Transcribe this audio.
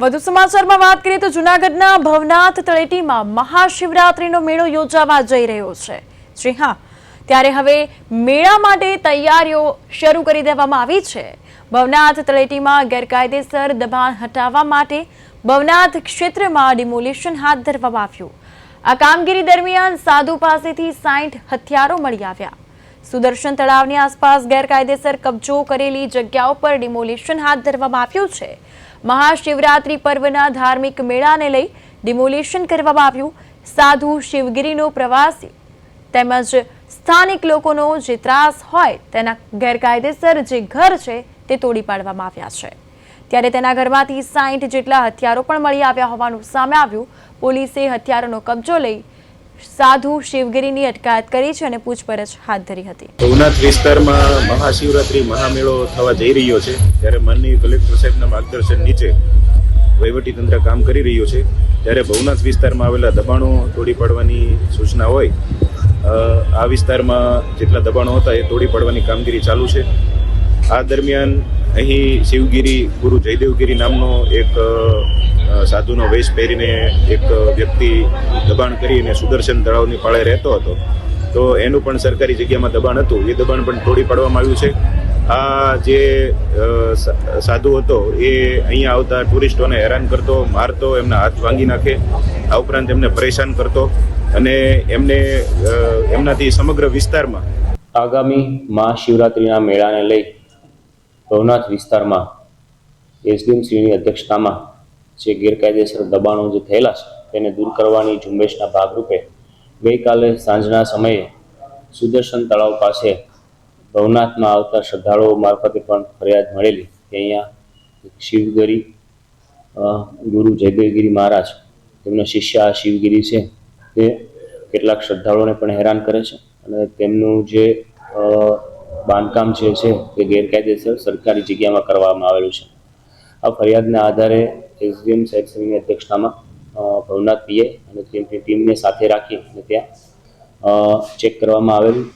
વધુ સમાચારમાં વાત કરીએ તો જૂનાગઢના ભવનાથ તળેટીમાં મહાશિવરાત્રીનો મેળો યોજાવા જઈ રહ્યો છે. જી હા, ત્યારે હવે મેળા માટે તૈયારીઓ શરૂ કરી દેવામાં આવી છે. ભવનાથ તળેટીમાં ગેરકાયદેસર દબાણ હટાવવા માટે ભવનાથ ક્ષેત્રમાં ડિમોલિશન હાથ ધરવામાં આવ્યું. આ કામગીરી દરમિયાન સાધુ પાસેથી સાઠ હથિયારો મળી આવ્યા. સુદર્શન તળાવની આસપાસ ગેરકાયદેસર કબજો કરેલી જગ્યાઓ પર ડિમોલિશન હાથ ધરવામાં આવ્યું છે. મહાશિવરાત્રી પર્વના ધાર્મિક મેળાને લઈ ડિમોલિશન કરવામાં આવ્યું. સાધુ શિવગીરીનો પ્રવાસી તેમજ સ્થાનિક લોકોનો જે ત્રાસ હોય તેના ગેરકાયદેસર જે ઘર છે તે તોડી પાડવામાં આવ્યા છે. ત્યારે તેના ઘરમાંથી સાઠ જેટલા હથિયારો પણ મળી આવ્યા હોવાનું સામે આવ્યું. પોલીસે હથિયારોનો કબજો લઈ સાધુ શિવગીરીની અટકાયત કરી છે અને પૂછપરછ હાથ ધરી હતી. ભવનાથ વિસ્તારમાં મહાશિવરાત્રી મહામેળો થવા જઈ રહ્યો છે, ત્યારે માનનીય કલેક્ટર સાહેબના માર્ગદર્શન નીચે વહીવટીતંત્ર કામ કરી રહ્યું છે. ત્યારે ભવનાથ વિસ્તારમાં આવેલા દબાણો તોડી પાડવાની સૂચના હોય આ વિસ્તારમાં જેટલા દબાણો હતા એ તોડી પાડવાની કામગીરી ચાલુ છે. આ દરમિયાન અહીં શિવગીરી ગુરુ જયદેવગીરી નામનો એક સાધુનો વેશ પહેરીને એક વ્યક્તિ દબાણ કરીને સુદર્શન તળાવની પાળે રહેતો હતો. તો એનું પણ સરકારી જગ્યામાં દબાણ હતું. એ દબાણ પણ તોડી પાડવામાં આવ્યું છે. આ જે સાધુ હતો, એ અહીંયા આવતા ટુરિસ્ટોને હેરાન કરતો, મારતો, એમના હાથ ભાંગી નાખે. આ ઉપરાંત એમને પરેશાન કરતો અને એમને એમનાથી સમગ્ર વિસ્તારમાં આગામી મહાશિવરાત્રિના મેળાને લઈ ભવનાથ વિસ્તારમાં એસડીએમ સિંહની અધ્યક્ષતામાં જે ગેરકાયદેસર દબાણો જે થયેલા છે, તેને દૂર કરવાની ઝુંબેશના ભાગરૂપે ગઈકાલે સાંજના સમયે સુદર્શન તળાવ પાસે ભવનાથમાં આવતા શ્રદ્ધાળુઓ મારફતે પણ ફરિયાદ મળેલી કે અહીંયા શિવગિરી ગુરુ જયદેવગીરી મહારાજ, તેમના શિષ્ય આ શિવગીરી છે, તે કેટલાક શ્રદ્ધાળુઓને પણ હેરાન કરે છે અને તેમનું જે બાંધકામ જે છે તે ગેરકાયદેસર સરકારી જગ્યામાં કરવામાં આવેલું છે. આ ફરિયાદના આધારે એસડીએમ સાહેબશ્રીની અધ્યક્ષતામાં ભવનાથ પીએ અને તેમની ટીમને સાથે રાખી અને ત્યાં ચેક કરવામાં આવેલું.